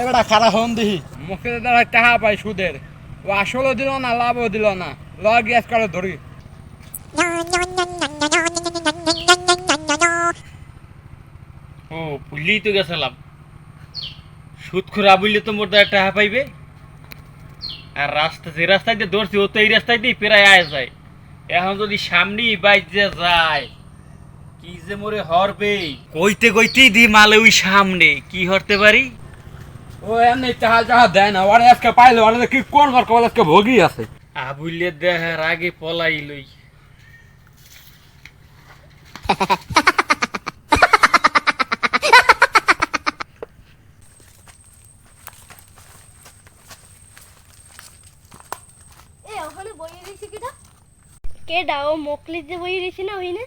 এবারে খারাপ হন দিহি। মুখে দ্বারা টাকা পাই সুদের। ও আসলও দিল না লাভও দিল না। ল গ্যাস করে ধরি। ও ভুললেই তো গেছিলাম সুদ খোরা বললে তো মোর দ্বারা টাকা পাইবে। আর রাস্তা যে রাস্তায় দিয়ে ধরছি ও তো এই রাস্তায় দিয়ে প্রায় আয় যায়। এখন যদি সামনেই বাইক যে যায় কি যে মোরে হরবে। কইতে কইতেই দি মালে ওই সামনে। কি হরতে পারি? ও এমনি টাকা দেয় না। ওরা আজকে পাইলো ওরা কি কোন ঘর কল আজকে ভোগই আছে? আবুলে দেখার আগে পলাই লই। এ ওখানে বই ও যে বই রয়েছে না ওই না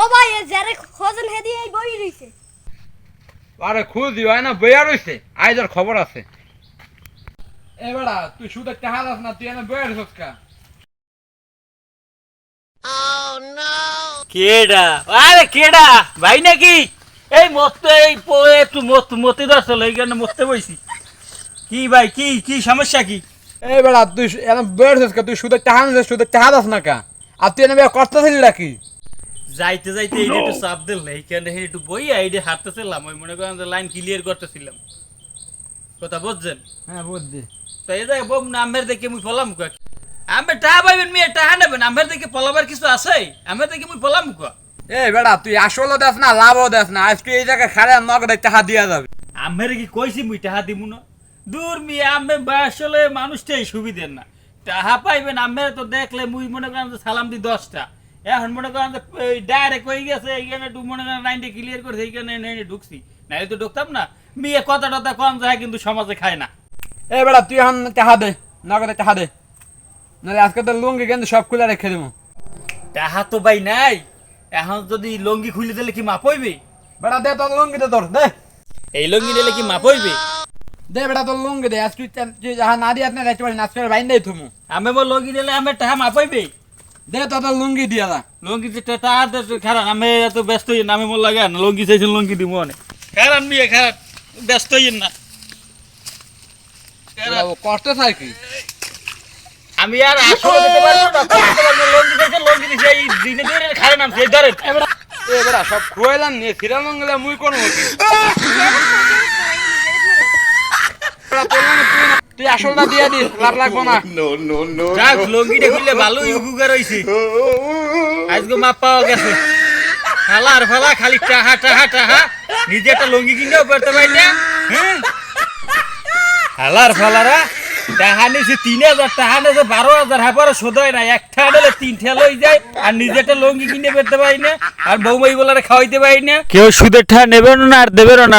ও ভাই এ যারে খোঁজেন হেদি এই বই রয়েছে আরে খুঁজ দিও না বইয়া রইছে। আইজার খবর আছে। এবারা তুই সুদের টাকা দাস না তুই এনে বইয়া রইছস কা? কেডা? আরে কেডা? ভাই নাকি? এই মরতে এই প- একটু মত মতে দর্শল এই জন্য মরতে বইছি। কি ভাই কি কি সমস্যা কি? এবারা তুই কা তুই না কা? আর তুই এনে করতেছিলি নাকি? যাইতে যাইতে এই একটু চাপ দিল এইখানে একটু বই এই হাঁটতেছিলাম ওই মনে করেন লাইন ক্লিয়ার করতেছিলাম। কথা বুঝছেন? হ্যাঁ বুঝছি। তো এই জায়গায় বোম আমের দেখে মুই পলাম কা। আমি টাহা পাইবেন মেয়ে টাহা নেবেন আমের দেখে পলাবার কিছু আছে? আমের দেখে মুই পলাম কা। এই বেড়া তুই আসলও দেস না লাভও দেস না আজকে এই জায়গায় খারে নগদে টাকা দিয়া যাবে। আমের কি কইছি মুই টাহা দিমু না? দূর মিয়া আমি আসলে মানুষটাই সুবিধের না। টাহা পাইবেন আমের তো দেখলে মুই মনে করেন যে সালাম দি দশটা। এখন মনে করেন ডাইরেক্ট হয়ে গেছে এইখানে মনে করেন লাইনটা ক্লিয়ার করে এইখানে এনে ঢুকছি। নাহলে তো ঢুকতাম না। মেয়ে কথা টথা কম যায় কিন্তু সমাজে খায় না। এই বেড়া তুই এখন টাকা দে নগদে টাকা দে। নাহলে আজকে তো লুঙ্গি কিন্তু সব খুলে রেখে দেবো। টাহা তো ভাই নাই। এখন যদি লঙ্গি খুলে দিলে কি মাপ হইবে? বেড়া দে তোর লুঙ্গি দে তোর দে। এই লঙ্গি দিলে কি মাপ হইবে? দে বেড়া তোর লুঙ্গি দে। আজকে যাহা না দিয়ে আপনি রাখতে পারি আজকে বাইন দেই থুমু। আমি বল লঙ্গি দিলে আমি টাহা মাপ হইবে? দে তোর তোর লুঙ্গি দিয়া দা লঙ্গি যে টাহা খারাপ আমি এত ব্যস্ত হই না আমি মোর লাগে না লঙ্গি চাইছেন লঙ্গি দিব অনেক। খারাপ নিয়ে খারাপ ব্যস্ত হই না। কষ্ট চাই কি আমি আর আসলে দিতে পারব না। লঙ্গি চাইছেন লঙ্গি দিছে এই দিনে দিনে খারাপ নাম সেই ধরেন। এবারে সব খুয়াইলাম নিয়ে ফিরা লঙ্গলে মুই কোন হতি তুই আসলটা দিয়া দিস লাভ লাগবো না। যাক লঙ্গিটা খুললে ভালোই উপকার হইছে। আজকে মাপ পাওয়া গেছে। ফালার ফালা খালি টাহা টাহা টাহা। নিজে একটা লঙ্গি কিনেও করতে পারি না হ্যাঁ? হালার ফালারা টাহা তিন হাজার টাহা নিছে বারো হাজার। হয় না একটা ঠেল হয়ে যায় আর নিজে একটা লঙ্গি কিনে পেতে পারি না আর বৌমাই বলারে খাওয়াইতে পারি না। কেউ সুদের ঠা নেবেন না আর দেবেন না।